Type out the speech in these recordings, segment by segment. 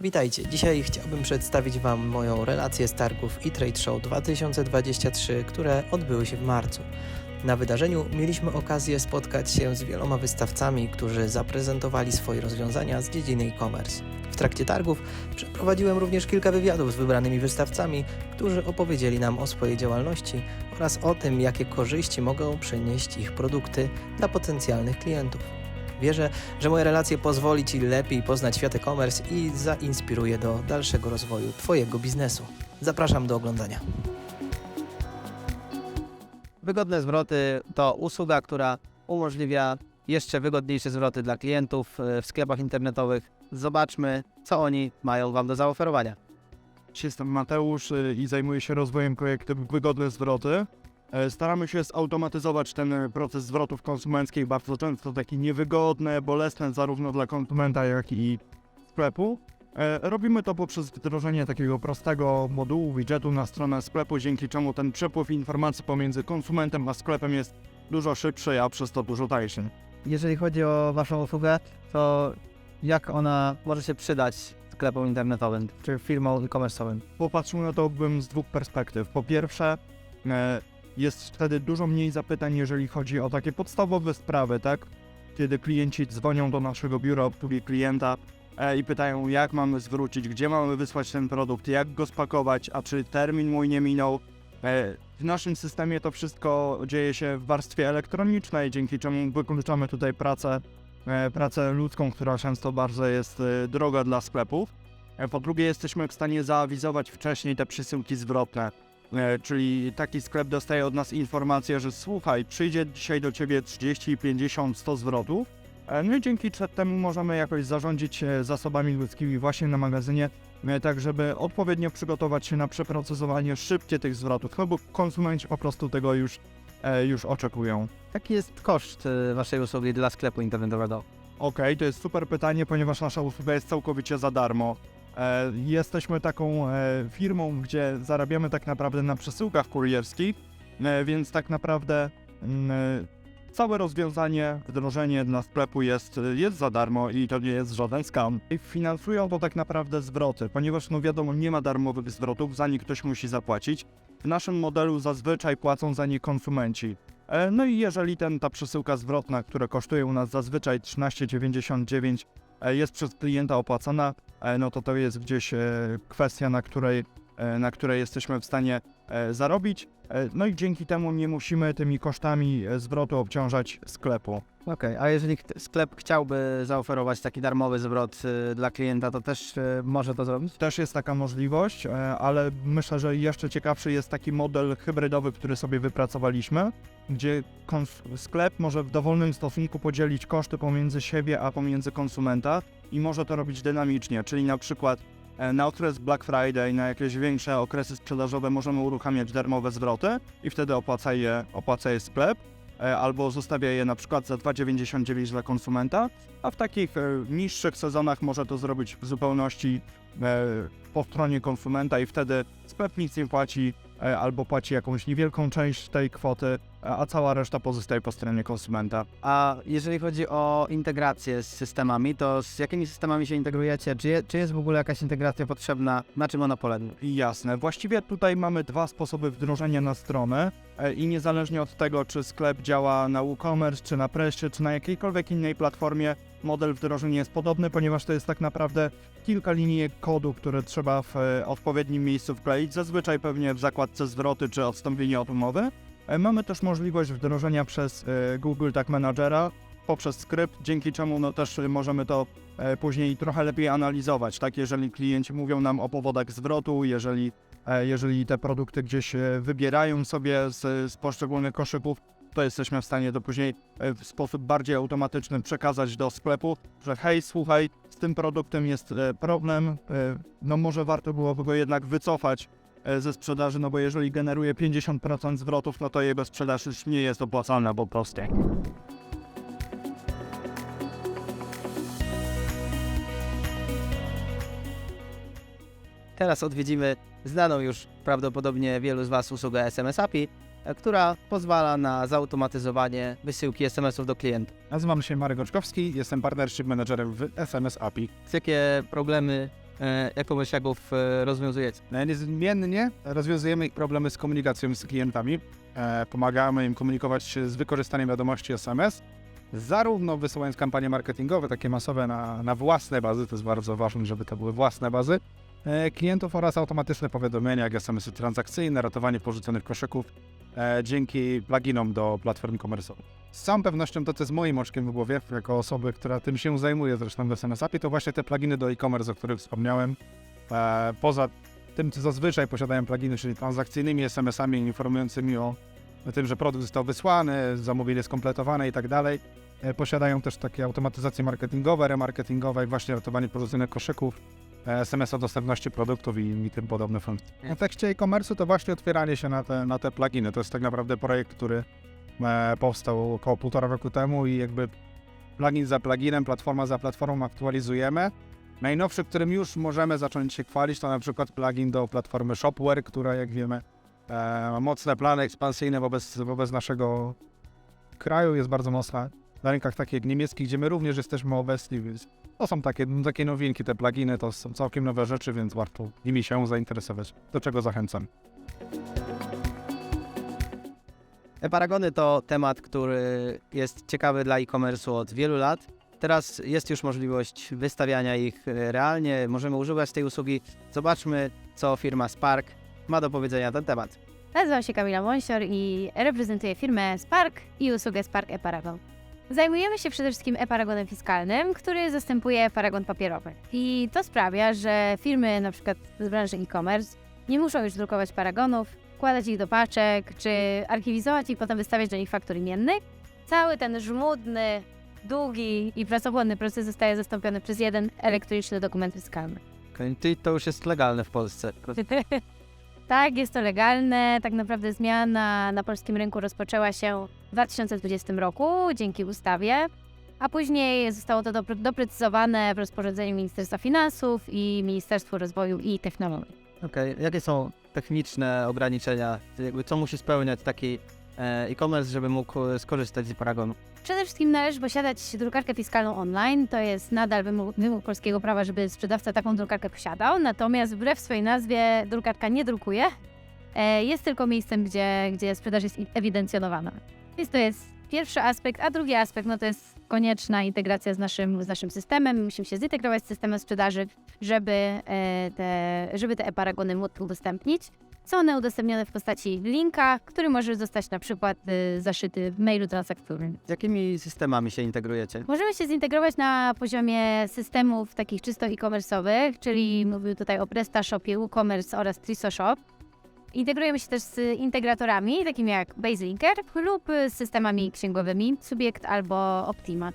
Witajcie. Dzisiaj chciałbym przedstawić Wam moją relację z targów eTrade Show 2023, które odbyły się w marcu. Na wydarzeniu mieliśmy okazję spotkać się z wieloma wystawcami, którzy zaprezentowali swoje rozwiązania z dziedziny e-commerce. W trakcie targów przeprowadziłem również kilka wywiadów z wybranymi wystawcami, którzy opowiedzieli nam o swojej działalności oraz o tym, jakie korzyści mogą przynieść ich produkty dla potencjalnych klientów. Wierzę, że moje relacje pozwoli Ci lepiej poznać świat e-commerce i zainspiruje do dalszego rozwoju Twojego biznesu. Zapraszam do oglądania. Wygodne zwroty to usługa, która umożliwia jeszcze wygodniejsze zwroty dla klientów e, w sklepach internetowych. Zobaczmy, co oni mają Wam do zaoferowania. Jestem Mateusz y, i zajmuję się rozwojem projektu Wygodne Zwroty. E, Staramy się zautomatyzować ten e, proces zwrotów konsumenckich, bardzo często takie niewygodne, bolesne zarówno dla konsumenta, jak i sklepu. E, Robimy to poprzez wdrożenie takiego prostego modułu, widgetu na stronę sklepu, dzięki czemu ten przepływ informacji pomiędzy konsumentem a sklepem jest dużo szybszy, a przez to dużo tańszy. Jeżeli chodzi o Waszą usługę, to jak ona może się przydać sklepom internetowym czy firmom e-commerce'owym? Popatrzył na to bym z dwóch perspektyw. Po pierwsze, jest wtedy dużo mniej zapytań, jeżeli chodzi o takie podstawowe sprawy, tak? Kiedy klienci dzwonią do naszego biura obsługi klienta e, i pytają, jak mamy zwrócić, gdzie mamy wysłać ten produkt, jak go spakować, a czy termin mój nie minął. E, w naszym systemie to wszystko dzieje się w warstwie elektronicznej, dzięki czemu wykluczamy tutaj pracę, e, pracę ludzką, która często bardzo jest e, droga dla sklepów. E, Po drugie, jesteśmy w stanie zaawizować wcześniej te przesyłki zwrotne. E, Czyli taki sklep dostaje od nas informację, że słuchaj, przyjdzie dzisiaj do ciebie 30, 50, 100 zwrotów. E, No i dzięki temu możemy jakoś zarządzić e, zasobami ludzkimi właśnie na magazynie, tak żeby odpowiednio przygotować się na przeprocesowanie szybkie tych zwrotów, no bo konsumenci po prostu tego już, już oczekują. Jaki jest koszt Waszej usługi dla sklepu internetowego? Okej, to jest super pytanie, ponieważ nasza usługa jest całkowicie za darmo. E, jesteśmy taką e, firmą, gdzie zarabiamy tak naprawdę na przesyłkach kurierskich, e, więc tak naprawdę mm, całe rozwiązanie, wdrożenie dla sklepu jest, jest za darmo i to nie jest żaden skam. I finansują to tak naprawdę zwroty, ponieważ no wiadomo, nie ma darmowych zwrotów, za nie ktoś musi zapłacić. W naszym modelu zazwyczaj płacą za nie konsumenci. No i jeżeli ten, ta przesyłka zwrotna, która kosztuje u nas zazwyczaj 13,99 e, jest przez klienta opłacana, no to to jest gdzieś e, kwestia, na której, e, na której jesteśmy w stanie e, zarobić. E, No i dzięki temu nie musimy tymi kosztami e, zwrotu obciążać sklepu. Okej, a jeżeli sklep chciałby zaoferować taki darmowy zwrot e, dla klienta, to też e, może to zrobić? Też jest taka możliwość, e, ale myślę, że jeszcze ciekawszy jest taki model hybrydowy, który sobie wypracowaliśmy, gdzie sklep może w dowolnym stosunku podzielić koszty pomiędzy siebie a pomiędzy konsumenta i może to robić dynamicznie, czyli na przykład e, na okres Black Friday, na jakieś większe okresy sprzedażowe możemy uruchamiać darmowe zwroty i wtedy opłaca je, opłaca je sklep, e, albo zostawia je na przykład za 2,99 dla konsumenta, a w takich e, niższych sezonach może to zrobić w zupełności po stronie konsumenta i wtedy sklep nic nie płaci albo płaci jakąś niewielką część tej kwoty, e, a cała reszta pozostaje po stronie konsumenta. A jeżeli chodzi o integrację z systemami, to z jakimi systemami się integrujecie? Czy, je, czy jest w ogóle jakaś integracja potrzebna? Na czym ona polega? Jasne. Właściwie tutaj mamy dwa sposoby wdrożenia na stronę e, i niezależnie od tego, czy sklep działa na WooCommerce, czy na Pressie, czy na jakiejkolwiek innej platformie, model wdrożenia jest podobny, ponieważ to jest tak naprawdę kilka linijek kodu, które trzeba w e, odpowiednim miejscu wkleić, zazwyczaj pewnie w zakładce zwroty czy odstąpienie od umowy. E, Mamy też możliwość wdrożenia przez e, Google Tag Managera poprzez skrypt, dzięki czemu no, też możemy to później trochę lepiej analizować, tak? Jeżeli klienci mówią nam o powodach zwrotu, jeżeli, jeżeli te produkty gdzieś wybierają sobie z, z poszczególnych koszyków, to jesteśmy w stanie to później e, w sposób bardziej automatyczny przekazać do sklepu, że hej, słuchaj, z tym produktem jest e, problem, e, no może warto byłoby go jednak wycofać ze sprzedaży, no bo jeżeli generuje 50% zwrotów, no to jego sprzedaż już nie jest opłacalna po prostu. Teraz odwiedzimy znaną już prawdopodobnie wielu z Was usługę SMS API, która pozwala na zautomatyzowanie wysyłki SMS-ów do klientów. Nazywam się Marek Oczkowski, jestem partnership managerem w SMS API. Jakie problemy e, e-commerciaków e, rozwiązujecie? Niezmiennie rozwiązujemy problemy z komunikacją z klientami. E, pomagamy im komunikować się z wykorzystaniem wiadomości SMS, zarówno wysyłając kampanie marketingowe, takie masowe na, na własne bazy, to jest bardzo ważne, żeby to były własne bazy, e, klientów oraz automatyczne powiadomienia, jak SMS-y transakcyjne, ratowanie porzuconych koszyków e, dzięki pluginom do platform e-commerce'owych. Z całą pewnością to, co jest moim oczkiem w głowie, jako osoby, która tym się zajmuje zresztą w SMS to właśnie te pluginy do e-commerce, o których wspomniałem. E, poza tym, co zazwyczaj posiadają pluginy, czyli transakcyjnymi SMS-ami informującymi o tym, że produkt został wysłany, zamówienie skompletowane i tak dalej. E, Posiadają też takie automatyzacje marketingowe, remarketingowe i właśnie ratowanie porzuconych koszyków, e, SMS o dostępności produktów i, i tym podobne funkcje. W kontekście e-commerce'u to właśnie otwieranie się na te, na te pluginy. To jest tak naprawdę projekt, który e, powstał około półtora roku temu i jakby plugin za pluginem, platforma za platformą aktualizujemy. Najnowszy, którym już możemy zacząć się chwalić, to na przykład plugin do platformy Shopware, która jak wiemy e, ma mocne plany ekspansyjne wobec, wobec naszego kraju, jest bardzo mocna na rynkach takich jak niemiecki, gdzie my również jesteśmy obecni, więc to są takie, takie nowinki, te pluginy, to są całkiem nowe rzeczy, więc warto nimi się zainteresować, do czego zachęcam. E-paragony to temat, który jest ciekawy dla e-commerce'u od wielu lat. Teraz jest już możliwość wystawiania ich e, realnie, możemy używać tej usługi. Zobaczmy, co firma Spark ma do powiedzenia na ten temat. Nazywam się Kamila Monsior i reprezentuję firmę Spark i usługę Spark e-Paragon. Zajmujemy się przede wszystkim e-paragonem fiskalnym, który zastępuje paragon papierowy. I to sprawia, że firmy na przykład z branży e-commerce nie muszą już drukować paragonów, wkładać ich do paczek, czy archiwizować i potem wystawiać do nich faktur imiennych. Cały ten żmudny, długi i pracochłonny proces zostaje zastąpiony przez jeden elektroniczny dokument fiskalny. Czyli to już jest legalne w Polsce. Tak, jest to legalne. Tak naprawdę zmiana na polskim rynku rozpoczęła się w 2020 roku dzięki ustawie, a później zostało to dopre- doprecyzowane w rozporządzeniu Ministerstwa Finansów i Ministerstwu Rozwoju i Technologii. Okej, jakie są techniczne ograniczenia? Jakby co musi spełniać taki e, e-commerce, żeby mógł e, skorzystać z paragonu? Przede wszystkim należy posiadać drukarkę fiskalną online. To jest nadal wymóg, wymóg polskiego prawa, żeby sprzedawca taką drukarkę posiadał. Natomiast wbrew swojej nazwie drukarka nie drukuje. E, Jest tylko miejscem, gdzie, gdzie sprzedaż jest ewidencjonowana. Więc to jest pierwszy aspekt, a drugi aspekt no to jest konieczna integracja z naszym, z naszym systemem. Musimy się zintegrować z systemem sprzedaży, żeby e, te, żeby te e-paragony móc udostępnić. Są one udostępnione w postaci linka, który może zostać na przykład y, zaszyty w mailu transakcyjnym. Z jakimi systemami się integrujecie? Możemy się zintegrować na poziomie systemów takich czysto e-commerce'owych, czyli mówił tutaj o PrestaShopie, WooCommerce oraz TrisoShop. Integrujemy się też z integratorami, takimi jak BaseLinker lub z systemami księgowymi Subjekt albo Optima.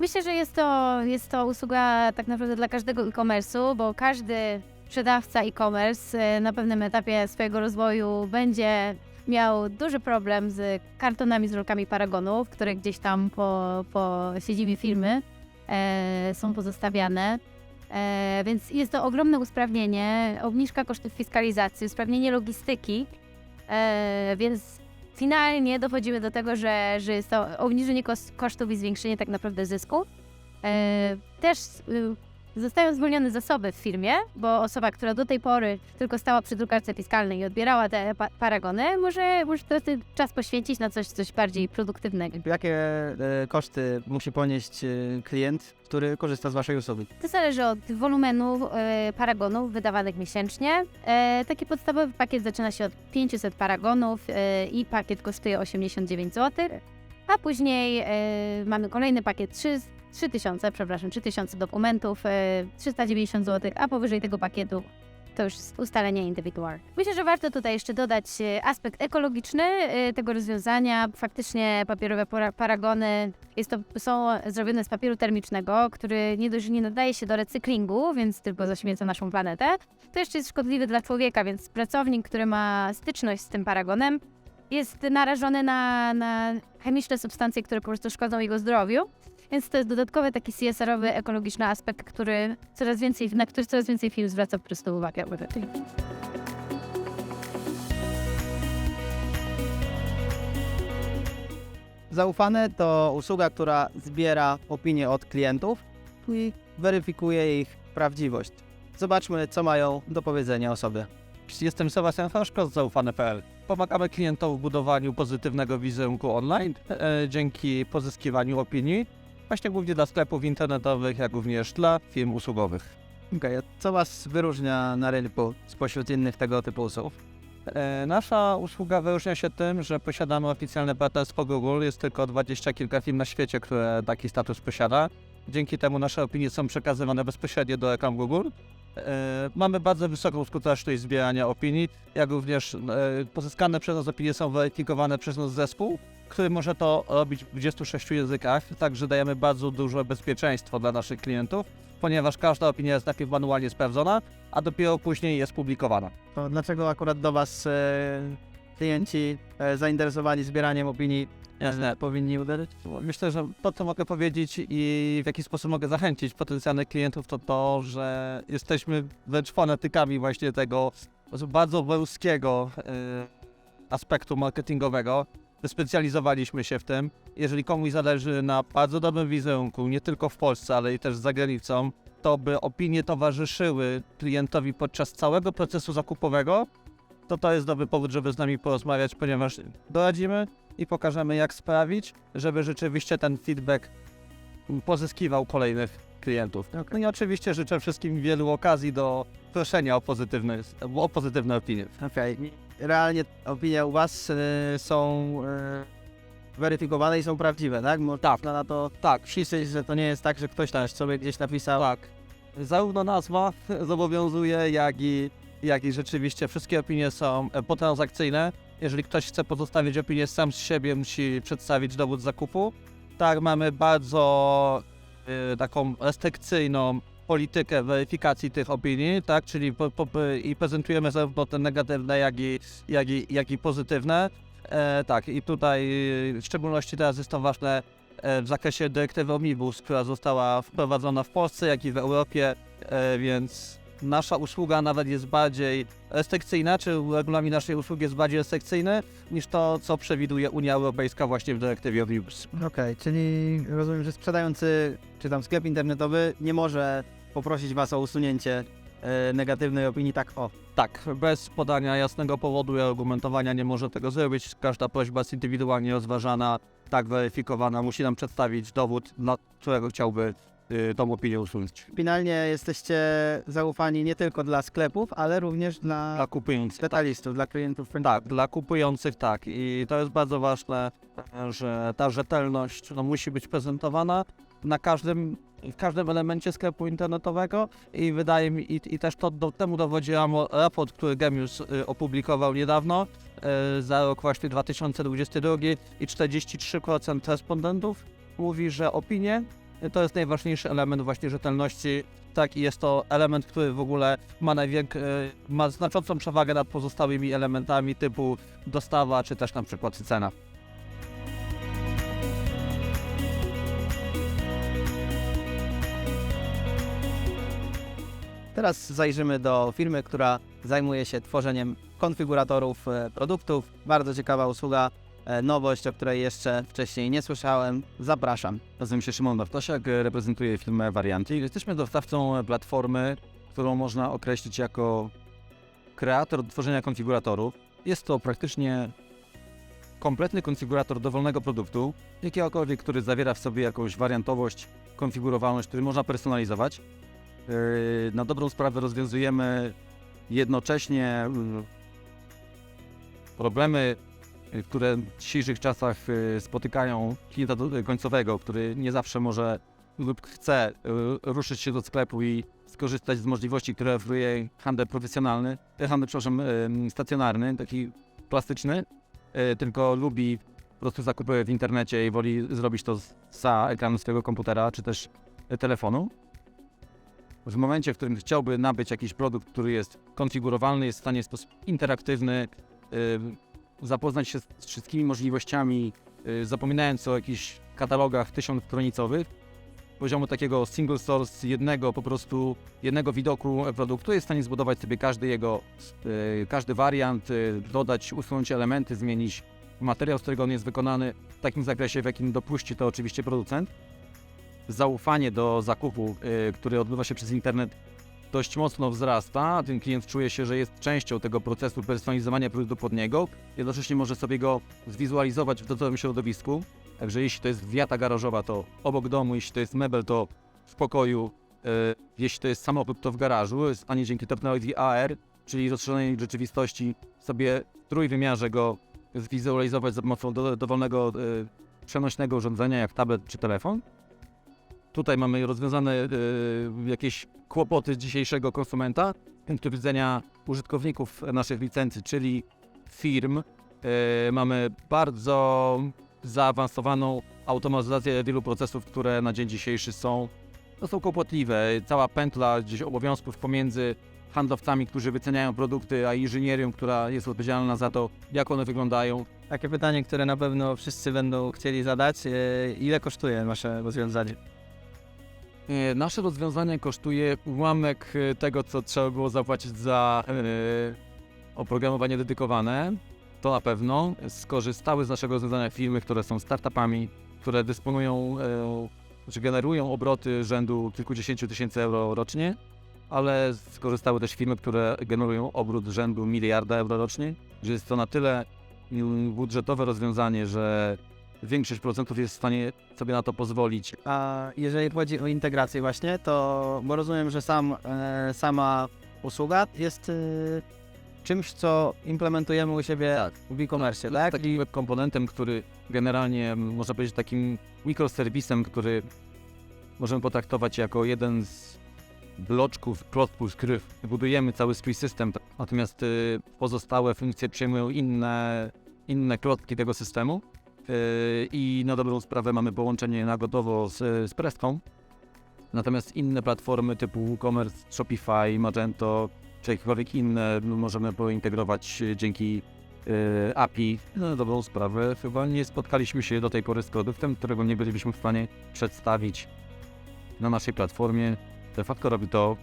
Myślę, że jest to, jest to usługa tak naprawdę dla każdego e-commerce'u, bo każdy sprzedawca e-commerce e, na pewnym etapie swojego rozwoju będzie miał duży problem z kartonami, z rolkami paragonów, które gdzieś tam po, po siedzibie firmy e, są pozostawiane. E, więc jest to ogromne usprawnienie, obniżka kosztów fiskalizacji, usprawnienie logistyki, e, więc finalnie dochodzimy do tego, że, że jest to obniżenie kos- kosztów i zwiększenie tak naprawdę zysku. E, też y, zostają zwolnione zasoby w firmie, bo osoba, która do tej pory tylko stała przy drukarce fiskalnej i odbierała te pa- paragony, może, może teraz ten czas poświęcić na coś, coś bardziej produktywnego. Jakie e, koszty musi ponieść e, klient, który korzysta z waszej usługi? To zależy od wolumenu e, paragonów wydawanych miesięcznie. E, taki podstawowy pakiet zaczyna się od 500 paragonów e, i pakiet kosztuje 89 zł. A później e, mamy kolejny pakiet 3, 3000, przepraszam, 3000 dokumentów, e, 390 zł, a powyżej tego pakietu to już ustalenie indywidualne. Myślę, że warto tutaj jeszcze dodać e, aspekt ekologiczny e, tego rozwiązania. Faktycznie papierowe para- paragony to, są zrobione z papieru termicznego, który nie dość, nie nadaje się do recyklingu, więc tylko zaśmieca naszą planetę. To jeszcze jest szkodliwy dla człowieka, więc pracownik, który ma styczność z tym paragonem, jest narażony na, na chemiczne substancje, które po prostu szkodzą jego zdrowiu. Więc to jest dodatkowy taki CSR-owy, ekologiczny aspekt, który coraz więcej, na który coraz więcej firm zwraca po prostu uwagę. Zaufane to usługa, która zbiera opinie od klientów i weryfikuje ich prawdziwość. Zobaczmy, co mają do powiedzenia osoby. Jestem Sebastian Faszko z zaufane.pl. Pomagamy klientom w budowaniu pozytywnego wizerunku online e, dzięki pozyskiwaniu opinii, właśnie głównie dla sklepów internetowych, jak również dla firm usługowych. Okej, a co Was wyróżnia na rynku spośród innych tego typu usług? E, nasza usługa wyróżnia się tym, że posiadamy oficjalne partnerstwo Google. Jest tylko dwadzieścia kilka firm na świecie, które taki status posiada. Dzięki temu nasze opinie są przekazywane bezpośrednio do ekran Google. E, mamy bardzo wysoką skuteczność zbierania opinii, jak również e, pozyskane przez nas opinie są weryfikowane przez nasz zespół, który może to robić w 26 językach, także dajemy bardzo duże bezpieczeństwo dla naszych klientów, ponieważ każda opinia jest najpierw manualnie sprawdzona, a dopiero później jest publikowana. To dlaczego akurat do Was e, klienci e, zainteresowani zbieraniem opinii Jasne. powinni uderzyć? Myślę, że to, co mogę powiedzieć i w jaki sposób mogę zachęcić potencjalnych klientów, to to, że jesteśmy wręcz fanatykami właśnie tego bardzo wąskiego e, aspektu marketingowego. Wyspecjalizowaliśmy się w tym. Jeżeli komuś zależy na bardzo dobrym wizerunku, nie tylko w Polsce, ale i też za granicą, to by opinie towarzyszyły klientowi podczas całego procesu zakupowego, to to jest dobry powód, żeby z nami porozmawiać, ponieważ doradzimy i pokażemy, jak sprawić, żeby rzeczywiście ten feedback pozyskiwał kolejnych klientów. No i oczywiście życzę wszystkim wielu okazji do proszenia o pozytywne, o pozytywne opinie. Okej. Realnie opinie u Was e, są e, weryfikowane i są prawdziwe, tak? Można na to Tak, ściszyć, że to nie jest tak, że ktoś tam sobie gdzieś napisał. tak. Zarówno nazwa zobowiązuje, jak i, jak i rzeczywiście wszystkie opinie są e, potransakcyjne. Jeżeli ktoś chce pozostawić opinię sam z siebie, musi przedstawić dowód zakupu. Tak, mamy bardzo y, taką restrykcyjną politykę weryfikacji tych opinii, tak, czyli po, po, i prezentujemy zarówno te negatywne, jak i, jak i, jak i pozytywne. E, tak, i tutaj y, w szczególności teraz jest to ważne e, w zakresie dyrektywy Omnibus, która została wprowadzona w Polsce, jak i w Europie, e, więc nasza usługa nawet jest bardziej restrykcyjna, czy regulamin naszej usługi jest bardziej restrykcyjny niż to, co przewiduje Unia Europejska właśnie w dyrektywie Omnibus. Okej, czyli rozumiem, że sprzedający czy tam sklep internetowy nie może poprosić Was o usunięcie e, negatywnej opinii tak o. Tak, bez podania jasnego powodu i argumentowania nie może tego zrobić. Każda prośba jest indywidualnie rozważana, tak weryfikowana. Musi nam przedstawić dowód, dla którego chciałby tą opinię usunąć. Finalnie jesteście zaufani nie tylko dla sklepów, ale również dla Dla kupujących. detalistów, dla klientów. Tak, dla kupujących tak. I to jest bardzo ważne, że ta rzetelność no, musi być prezentowana na każdym, w każdym elemencie sklepu internetowego i wydaje mi, i, i też to do, temu dowodzi ramo- raport, który Gemius y, opublikował niedawno y, za rok właśnie 2022 i 43% respondentów mówi, że opinie y, to jest najważniejszy element właśnie rzetelności. Tak, i jest to element, który w ogóle ma, najwięk- y, ma znaczącą przewagę nad pozostałymi elementami typu dostawa czy też na przykład cena. Teraz zajrzymy do firmy, która zajmuje się tworzeniem konfiguratorów e, produktów. Bardzo ciekawa usługa, e, nowość, o której jeszcze wcześniej nie słyszałem. Zapraszam. Nazywam się Szymon Bartosiak, reprezentuję firmę Varianty. Jesteśmy dostawcą platformy, którą można określić jako kreator tworzenia konfiguratorów. Jest to praktycznie kompletny konfigurator dowolnego produktu, jakiegokolwiek, który zawiera w sobie jakąś wariantowość, konfigurowalność, który można personalizować. Yy, Na dobrą sprawę rozwiązujemy jednocześnie yy, problemy które w dzisiejszych czasach y, spotykają klienta końcowego, który nie zawsze może lub chce y, ruszyć się do sklepu i skorzystać z możliwości, które oferuje handel profesjonalny, e, handel, przepraszam, stacjonarny, taki klasyczny, y, tylko lubi po prostu zakupy w internecie i woli zrobić to za ekranu swojego komputera czy też y, telefonu. W momencie, w którym chciałby nabyć jakiś produkt, który jest konfigurowalny, jest w stanie w sposób interaktywny zapoznać się z wszystkimi możliwościami, y, zapominając o jakichś katalogach tysiącstronicowych, poziomu takiego single source, jednego po prostu, jednego widoku produktu, jest w stanie zbudować sobie każdy jego, y, każdy wariant, y, dodać, usunąć elementy, zmienić materiał, z którego on jest wykonany w takim zakresie, w jakim dopuści to oczywiście producent. Zaufanie do zakupu, który odbywa się przez internet, dość mocno wzrasta, ten klient czuje się, że jest częścią tego procesu personalizowania produktu pod niego, jednocześnie może sobie go zwizualizować w dotowym środowisku. Także jeśli to jest wiata garażowa, to obok domu, jeśli to jest mebel, to w pokoju, e, jeśli to jest samochód, to w garażu, a nie dzięki technologii AR, czyli rozszerzonej rzeczywistości, sobie w trójwymiarze go zwizualizować za pomocą do, dowolnego e, przenośnego urządzenia, jak tablet czy telefon. Tutaj mamy rozwiązane e, jakieś kłopoty dzisiejszego konsumenta z punktu widzenia użytkowników naszych licencji, czyli firm. E, mamy bardzo zaawansowaną automatyzację wielu procesów, które na dzień dzisiejszy są, no są kłopotliwe. Cała pętla gdzieś obowiązków pomiędzy handlowcami, którzy wyceniają produkty, a inżynierią, która jest odpowiedzialna za to, jak one wyglądają. Takie pytanie, które na pewno wszyscy będą chcieli zadać. e, Ile kosztuje wasze rozwiązanie? E, Nasze rozwiązanie kosztuje ułamek e, tego, co trzeba było zapłacić za e, oprogramowanie dedykowane. To na pewno. Skorzystały z naszego rozwiązania firmy, które są startupami, które dysponują, czy generują obroty rzędu kilkudziesięciu tysięcy euro rocznie, ale skorzystały też firmy, które generują obrót rzędu miliarda euro rocznie, że jest to na tyle budżetowe rozwiązanie, że większość producentów jest w stanie sobie na to pozwolić. A jeżeli chodzi o integrację właśnie, to bo rozumiem, że sam, e, sama usługa jest e, czymś, co implementujemy u siebie w e-commerce, tak? takim web komponentem, który generalnie można powiedzieć takim mikroserwisem, który możemy potraktować jako jeden z bloczków, klocków, z których budujemy cały swój system, natomiast y, pozostałe funkcje przejmują inne, inne klocki tego systemu i na dobrą sprawę mamy połączenie na gotowo z, z Prestką, natomiast inne platformy typu WooCommerce, Shopify, Magento czy jakiekolwiek inne no, możemy pointegrować y, dzięki y, API. No, na dobrą sprawę, chyba nie spotkaliśmy się do tej pory z produktem, którego nie bylibyśmy w stanie przedstawić na naszej platformie. De facto robi to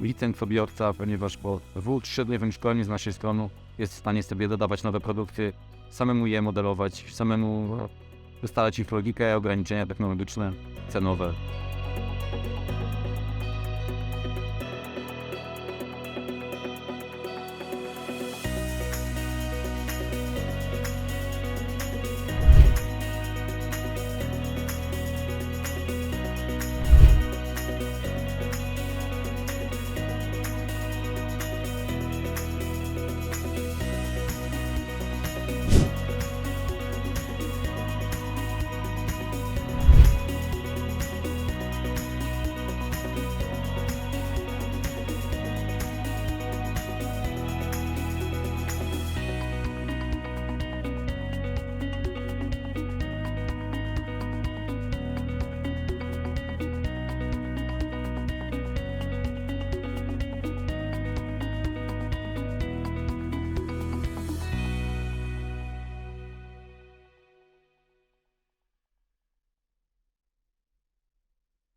licencjobiorca, ponieważ po dwutygodniowym szkoleniu z naszej strony jest w stanie sobie dodawać nowe produkty, samemu je modelować, samemu ustalać ich logikę, ograniczenia technologiczne, cenowe.